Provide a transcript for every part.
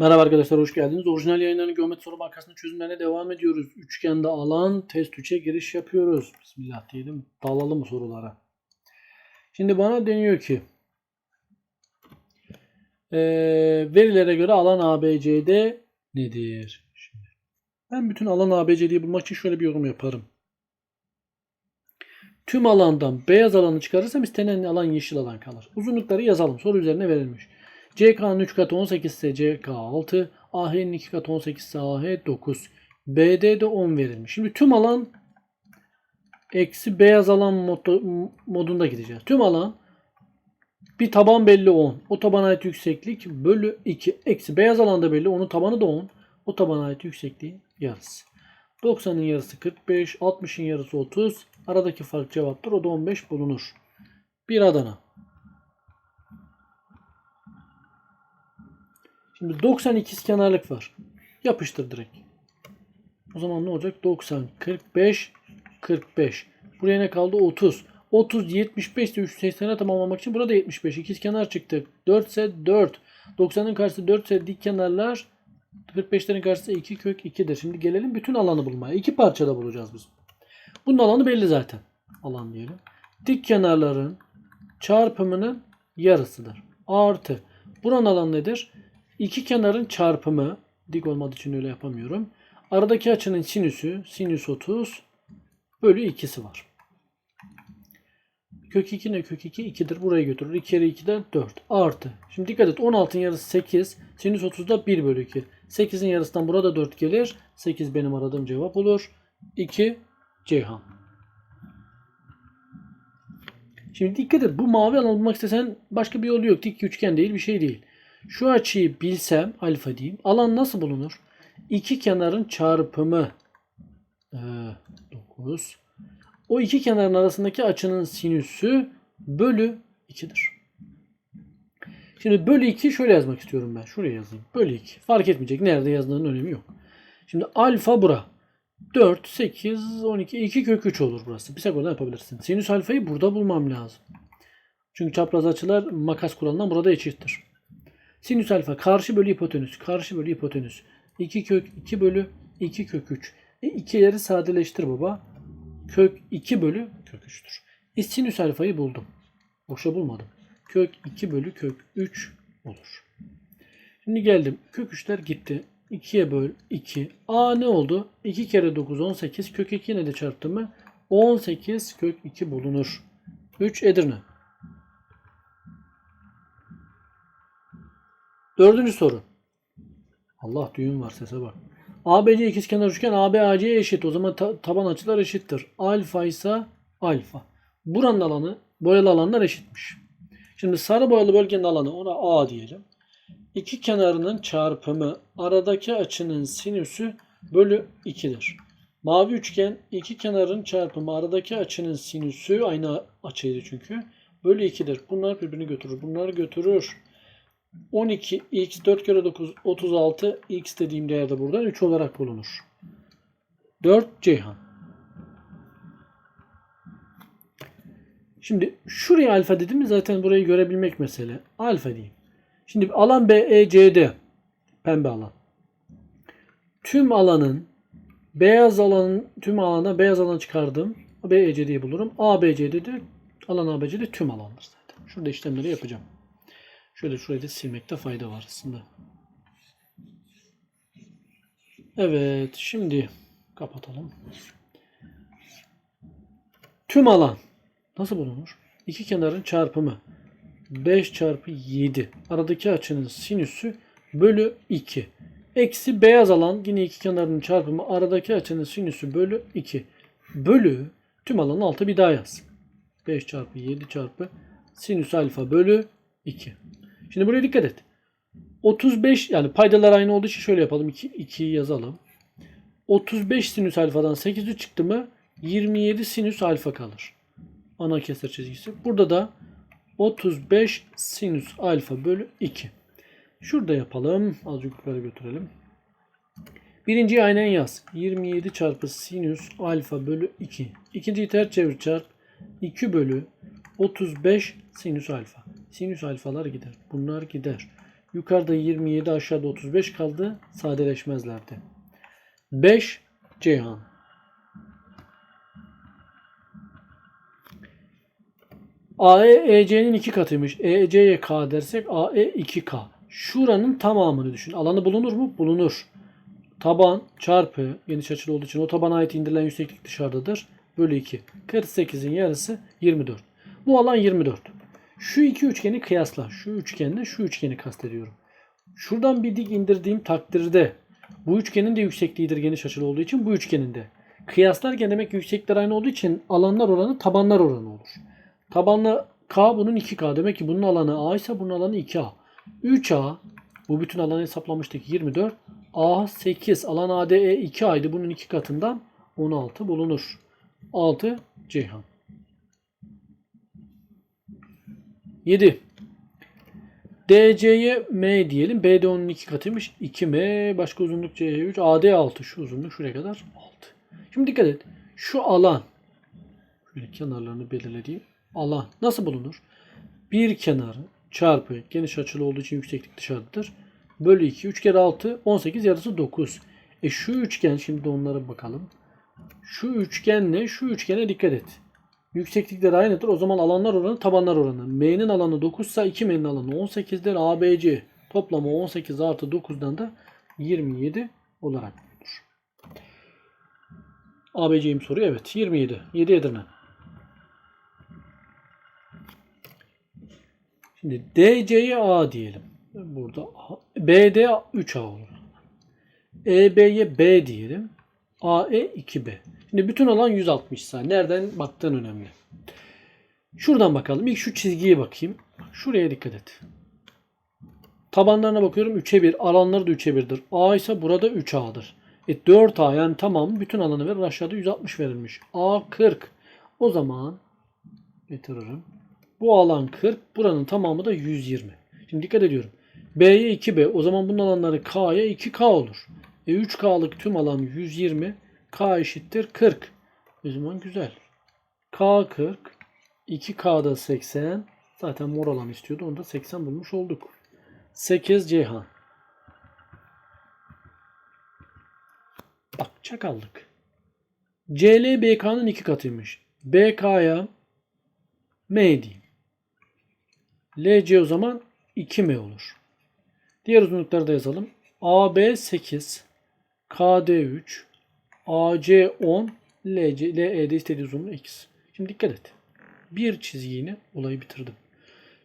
Merhaba arkadaşlar hoş geldiniz. Orijinal yayınlarının geometri soru bankasının çözümlerine devam ediyoruz. Üçgende alan test 3'e giriş yapıyoruz. Bismillah diyelim. Dalalım sorulara. Şimdi bana deniyor ki eee, verilere göre alan ABCD nedir? Şimdi, ben bütün alan ABCD'yi bulmak için şöyle bir yorum yaparım. Tüm alandan beyaz alanı çıkarırsam istenen alan yeşil alan kalır. Uzunlukları yazalım. Soru üzerine verilmiş. CK'nın 3 katı 18 ise CK 6. AH'nin 2 katı 18 ise AH 9. BD'de 10 verilmiş. Şimdi tüm alan eksi beyaz alan modu- modunda gideceğiz. Tüm alan bir taban belli 10. O tabana ait yükseklik bölü 2. Eksi beyaz alanda belli. Onun tabanı da 10. O tabana ait yüksekliği yarısı. 90'ın yarısı 45. 60'ın yarısı 30. Aradaki fark cevaptır. O da 15 bulunur. Bir Adana. Şimdi 90 ikizkenarlık var. Yapıştır direkt. O zaman ne olacak? 90, 45, 45. Buraya ne kaldı? 30. 30, 75 de 380'e tamamlamak için burada 75. İkizkenar çıktı. 4 ise 4. 90'ın karşısı 4 ise dik kenarlar 45'lerin karşısı 2 kök 2'dir. Şimdi gelelim bütün alanı bulmaya. İki parçada bulacağız biz. Bunun alanı belli zaten. Alan diyelim. Dik kenarların çarpımının yarısıdır. Artı. Buranın alanı nedir? İki kenarın çarpımı. Dik olmadığı için öyle yapamıyorum. Aradaki açının sinüsü. Sinüs 30 bölü 2'si var. Kök 2 ne? Kök 2 2'dir. Buraya götürür. 2 kere 2'den 4. Artı. Şimdi dikkat et. 16'ın yarısı 8. Sinüs 30'da 1 bölü 2. 8'in yarısından burada 4 gelir. 8 benim aradığım cevap olur. 2 Ceyhan. Şimdi dikkat et. Bu mavi alan bulmak istesen başka bir yolu yok. Dik üçgen değil bir şey değil. Şu açıyı bilsem alfa diyeyim. Alan nasıl bulunur? İki kenarın çarpımı ee, 9. O iki kenarın arasındaki açının sinüsü bölü 2'dir. Şimdi bölü 2 şöyle yazmak istiyorum ben. Şuraya yazayım. Bölü 2. Fark etmeyecek. Nerede yazdığının önemi yok. Şimdi alfa bura. 4, 8, 12, 2 kök 3 olur burası. Pisagor'dan yapabilirsin. Sinüs alfayı burada bulmam lazım. Çünkü çapraz açılar makas kuralından burada eşittir. Sinüs alfa karşı bölü hipotenüs. Karşı bölü hipotenüs. 2 kök 2 bölü 2 kök 3. E 2'leri sadeleştir baba. Kök 2 bölü kök 3'tür. E sinüs alfayı buldum. Boşa bulmadım. Kök 2 bölü kök 3 olur. Şimdi geldim. Kök 3'ler gitti. 2'ye böl 2. A ne oldu? 2 kere 9 18. Kök 2 ne de çarptı mı? 18 kök 2 bulunur. 3 Edirne. Dördüncü soru. Allah düğün var sese bak. ABC ikizkenar üçgen AB AC'ye eşit. O zaman ta- taban açılar eşittir. Alfa ise alfa. Buranın alanı boyalı alanlar eşitmiş. Şimdi sarı boyalı bölgenin alanı ona A diyelim. İki kenarının çarpımı aradaki açının sinüsü bölü 2'dir. Mavi üçgen iki kenarın çarpımı aradaki açının sinüsü aynı açıydı çünkü. Bölü 2'dir. Bunlar birbirini götürür. Bunlar götürür. 12 x 4 kere 9 36 x dediğim değerde buradan 3 olarak bulunur. 4 Ceyhan. Şimdi şuraya alfa dedim mi zaten burayı görebilmek mesele. Alfa diyeyim. Şimdi alan BECD pembe alan. Tüm alanın beyaz alanın tüm alana beyaz alan çıkardım. BECD'yi bulurum. ABCD de alan ABCD tüm alandır zaten. Şurada işlemleri yapacağım. Şöyle şurayı da silmekte fayda var aslında. Evet şimdi kapatalım. Tüm alan nasıl bulunur? İki kenarın çarpımı. 5 çarpı 7. Aradaki açının sinüsü bölü 2. Eksi beyaz alan yine iki kenarının çarpımı. Aradaki açının sinüsü bölü 2. Bölü tüm alanın altı bir daha yaz. 5 çarpı 7 çarpı sinüs alfa bölü 2. Şimdi buraya dikkat et. 35 yani paydalar aynı olduğu için şöyle yapalım. 2, 2'yi yazalım. 35 sinüs alfadan 8'i çıktı mı 27 sinüs alfa kalır. Ana kesir çizgisi. Burada da 35 sinüs alfa bölü 2. Şurada yapalım. Azıcık yukarı götürelim. Birinciyi aynen yaz. 27 çarpı sinüs alfa bölü 2. İkinciyi ters çevir çarp. 2 bölü 35 sinüs alfa. Sinüs alfalar gider. Bunlar gider. Yukarıda 27 aşağıda 35 kaldı. Sadeleşmezlerdi. 5 Ceyhan. AE EC'nin iki katıymış. EC'ye K dersek AE 2K. Şuranın tamamını düşün. Alanı bulunur mu? Bulunur. Taban çarpı geniş açılı olduğu için o tabana ait indirilen yükseklik dışarıdadır. Bölü 2. 48'in yarısı 24. Bu alan 24. Şu iki üçgeni kıyasla. Şu üçgenle şu üçgeni kastediyorum. Şuradan bir dik indirdiğim takdirde bu üçgenin de yüksekliğidir geniş açılı olduğu için bu üçgenin de. Kıyaslarken demek ki yükseklikler aynı olduğu için alanlar oranı tabanlar oranı olur. Tabanlı K bunun 2K. Demek ki bunun alanı A ise bunun alanı 2A. 3A bu bütün alanı hesaplamıştık 24. A 8 alan ADE 2 aydı. Bunun iki katından 16 bulunur. 6 Ceyhan. 7. DC'ye M diyelim. BD onun iki katıymış. 2M. Başka uzunluk C3. AD 6. Şu uzunluk şuraya kadar 6. Şimdi dikkat et. Şu alan. Şöyle kenarlarını belirlediğim alan nasıl bulunur? Bir kenarı çarpı geniş açılı olduğu için yükseklik dışarıdadır. Bölü 2. 3 kere 6 18 yarısı 9. E şu üçgen şimdi onlara bakalım. Şu üçgenle şu üçgene dikkat et. Yükseklikleri aynıdır. O zaman alanlar oranı tabanlar oranı. M'nin alanı 9 ise 2M'nin alanı 18'dir. ABC toplamı 18 artı 9'dan da 27 olarak bulunur. ABC'yim soruyor. Evet 27. 7 Edirne. Şimdi DC'ye A diyelim. Burada. BD 3A olur. EB'ye B diyelim. AE 2B. Şimdi bütün alan 160 ise nereden baktığın önemli. Şuradan bakalım. İlk şu çizgiye bakayım. Şuraya dikkat et. Tabanlarına bakıyorum 3'e 1. Alanları da 3'e 1'dir. A ise burada 3A'dır. E 4A yani tamam bütün alanı verir. Aşağıda 160 verilmiş. A 40. O zaman getiririm. Bu alan 40. Buranın tamamı da 120. Şimdi dikkat ediyorum. B'ye 2B. O zaman bunun alanları K'ya 2K olur. E 3K'lık tüm alan 120. K eşittir 40. O zaman güzel. K 40. 2K'da 80. Zaten mor alan istiyordu. Onu da 80 bulmuş olduk. 8 Ceyhan. Bak çakallık. CL BK'nın iki katıymış. BK'ya M diyeyim. LC o zaman 2M olur. Diğer uzunlukları da yazalım. AB 8, KD 3, AC 10, LC, LE'de istediği uzunluğu X. Şimdi dikkat et. Bir çizgiyle olayı bitirdim.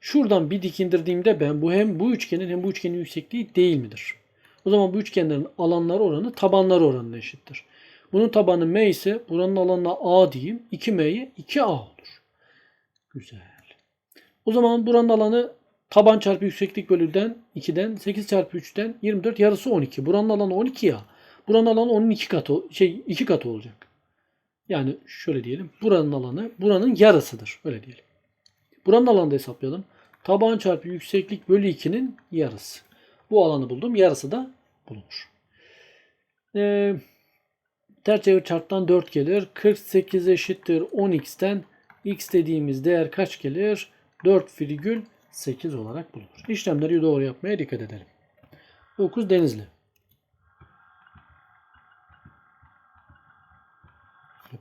Şuradan bir dik indirdiğimde ben bu hem bu üçgenin hem bu üçgenin yüksekliği değil midir? O zaman bu üçgenlerin alanları oranı tabanları oranına eşittir. Bunun tabanı M ise buranın alanına A diyeyim. 2M'ye 2A olur. Güzel. O zaman buranın alanı taban çarpı yükseklik bölüden 2'den 8 çarpı 3'ten 24 yarısı 12. Buranın alanı 12 ya. Buranın alanı onun 2 katı şey 2 katı olacak. Yani şöyle diyelim. Buranın alanı buranın yarısıdır. Öyle diyelim. Buranın alanı da hesaplayalım. Taban çarpı yükseklik bölü 2'nin yarısı. Bu alanı buldum. Yarısı da bulunur. Ee, ters çevir çarptan 4 gelir. 48 eşittir 10x'ten x dediğimiz değer kaç gelir? 4,8 olarak bulunur. İşlemleri doğru yapmaya dikkat edelim. 9 Denizli.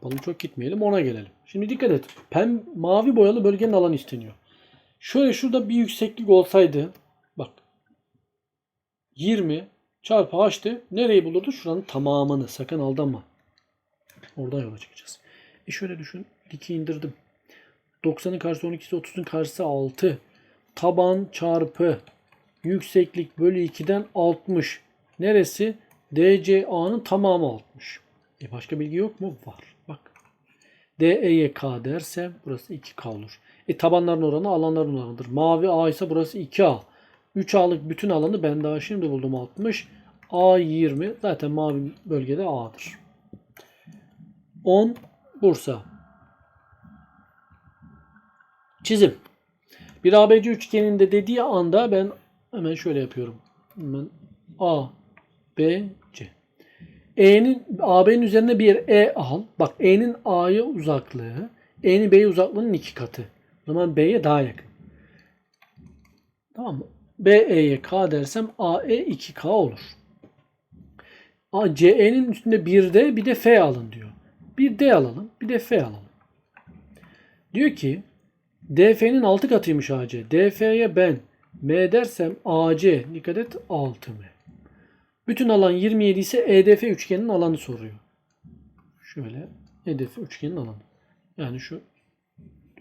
Yapalım çok gitmeyelim ona gelelim. Şimdi dikkat et. Pem mavi boyalı bölgenin alanı isteniyor. Şöyle şurada bir yükseklik olsaydı bak 20 çarpı h'tı. Nereyi bulurdu? Şuranın tamamını. Sakın aldanma. Oradan yola çıkacağız. E şöyle düşün. 2 indirdim. 90'ın karşısı 12'si 30'un karşısı 6. Taban çarpı yükseklik bölü 2'den 60. Neresi? DCA'nın tamamı 60. E başka bilgi yok mu? Var. DE'ye K dersem burası 2K olur. E tabanların oranı alanların oranıdır. Mavi A ise burası 2A. 3A'lık bütün alanı ben daha şimdi buldum 60. A 20. Zaten mavi bölgede A'dır. 10 Bursa. Çizim. Bir ABC üçgeninde dediği anda ben hemen şöyle yapıyorum. Hemen A, B, C. E'nin AB'nin üzerine bir E al. Bak E'nin A'ya uzaklığı, E'nin B'ye uzaklığının iki katı. O zaman B'ye daha yakın. Tamam mı? BE'ye K dersem AE 2K olur. CE'nin üstünde bir D bir de F alın diyor. Bir D alalım bir de F alalım. Diyor ki DF'nin 6 katıymış AC. DF'ye ben M dersem AC dikkat et 6M. Bütün alan 27 ise EDF üçgeninin alanı soruyor. Şöyle EDF üçgenin alanı. Yani şu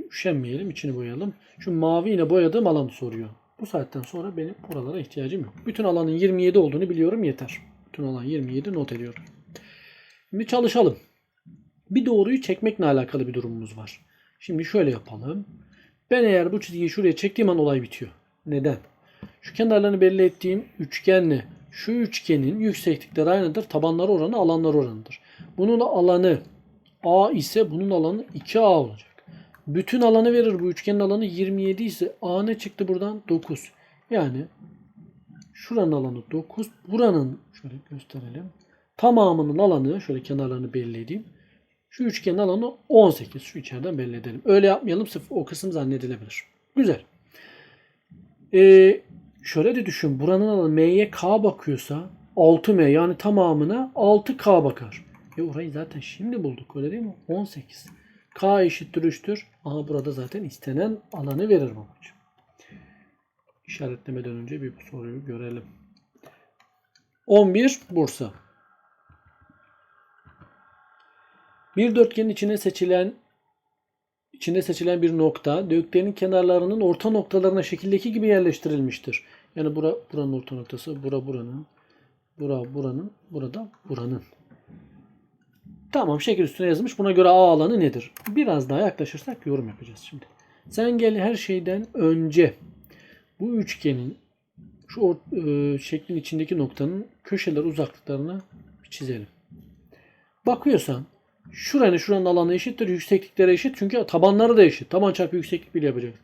üşenmeyelim içini boyayalım. Şu mavi ile boyadığım alanı soruyor. Bu saatten sonra benim buralara ihtiyacım yok. Bütün alanın 27 olduğunu biliyorum yeter. Bütün alan 27 not ediyorum. Şimdi çalışalım. Bir doğruyu çekmekle alakalı bir durumumuz var. Şimdi şöyle yapalım. Ben eğer bu çizgiyi şuraya çektiğim an olay bitiyor. Neden? Şu kenarlarını belli ettiğim üçgenle şu üçgenin yükseklikleri aynıdır. Tabanları oranı alanları oranıdır. Bunun alanı A ise bunun alanı 2A olacak. Bütün alanı verir bu üçgenin alanı 27 ise A ne çıktı buradan? 9. Yani şuranın alanı 9. Buranın şöyle gösterelim. Tamamının alanı şöyle kenarlarını belli. Şu üçgenin alanı 18. Şu içeriden belli edelim. Öyle yapmayalım sırf o kısım zannedilebilir. Güzel. Ee, şöyle de düşün. Buranın alanı M'ye K bakıyorsa 6M yani tamamına 6K bakar. E orayı zaten şimdi bulduk öyle değil mi? 18. K eşittir 3'tür. Aha burada zaten istenen alanı verir babacığım. İşaretlemeden önce bir soruyu görelim. 11 Bursa. Bir dörtgenin içine seçilen içinde seçilen bir nokta dörtgenin kenarlarının orta noktalarına şekildeki gibi yerleştirilmiştir. Yani bura buranın orta noktası, bura buranın, bura buranın, burada buranın. Tamam şekil üstüne yazılmış. Buna göre A alanı nedir? Biraz daha yaklaşırsak yorum yapacağız şimdi. Sen gel her şeyden önce bu üçgenin şu or- e, şeklin içindeki noktanın köşeler uzaklıklarını çizelim. Bakıyorsan şuranın şuranın alanı eşittir. Yükseklikleri eşit. Çünkü tabanları da eşit. Taban çarpı yükseklik bile yapacağız.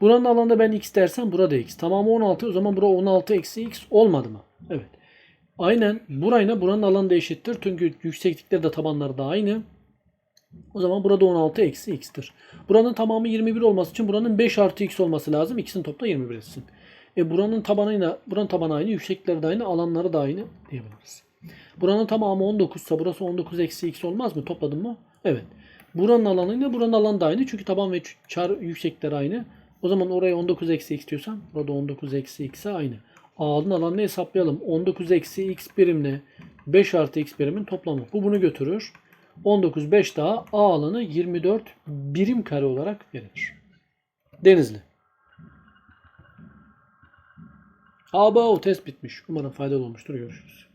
Buranın alanında ben x dersem burada x. Tamamı 16. O zaman bura 16 eksi x olmadı mı? Evet. Aynen burayla buranın alanı da eşittir. Çünkü yükseklikleri de tabanları da aynı. O zaman burada 16 eksi x'tir. Buranın tamamı 21 olması için buranın 5 artı x olması lazım. X'in topla 21 etsin. E buranın tabanıyla buranın tabanı aynı, yükseklikleri de aynı, alanları da aynı diyebiliriz. Buranın tamamı 19 ise burası 19 eksi x olmaz mı? Topladın mı? Evet. Buranın alanıyla buranın alanı da aynı. Çünkü taban ve çar yükseklikleri aynı. O zaman oraya 19 eksi x diyorsan burada 19 eksi x'e aynı. A'nın alanını hesaplayalım. 19 eksi x birimle 5 artı x birimin toplamı. Bu bunu götürür. 19 5 daha A alanı 24 birim kare olarak verilir. Denizli. ABO test bitmiş. Umarım faydalı olmuştur. Görüşürüz.